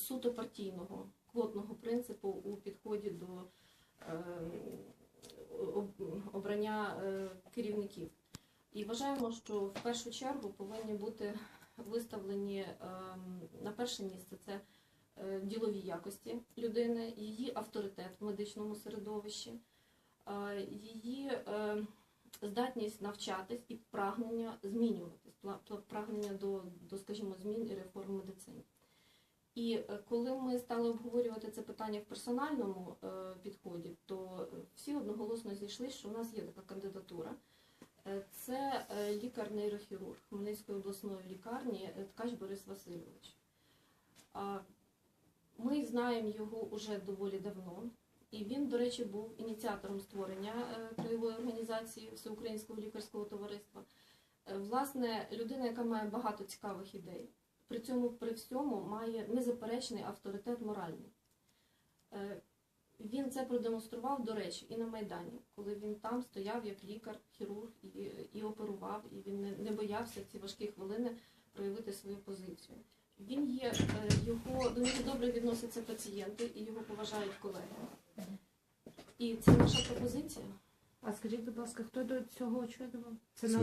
суто партійного квотного принципу у підході до е, обрання е, керівників. І вважаємо, що в першу чергу повинні бути виставлені ем, на перше місце це е, ділові якості людини, її авторитет в медичному середовищі, е, її е, здатність навчатись і прагнення змінюватись, прагнення до, до скажімо, змін і реформ в медицині. І е, коли ми стали обговорювати це питання в персональному е, підході, то всі одноголосно зійшли, що у нас є така кандидатура. Е, Це лікар-нейрохірург Хмельницької обласної лікарні Ткач Борис Васильович. Ми знаємо його уже доволі давно, і він, до речі, був ініціатором створення краєвої організації Всеукраїнського лікарського товариства. Власне, людина, яка має багато цікавих ідей, при цьому при всьому має незаперечний авторитет моральний. Е, Він це продемонстрував, до речі, і на Майдані, коли він там стояв як лікар, хірург і, і оперував, і він не, не боявся ці важкі хвилини проявити свою позицію. Він є е, його до нього добре відносяться пацієнти і його поважають колеги. І це наша пропозиція. А скажіть, будь ласка, хто до цього? Це на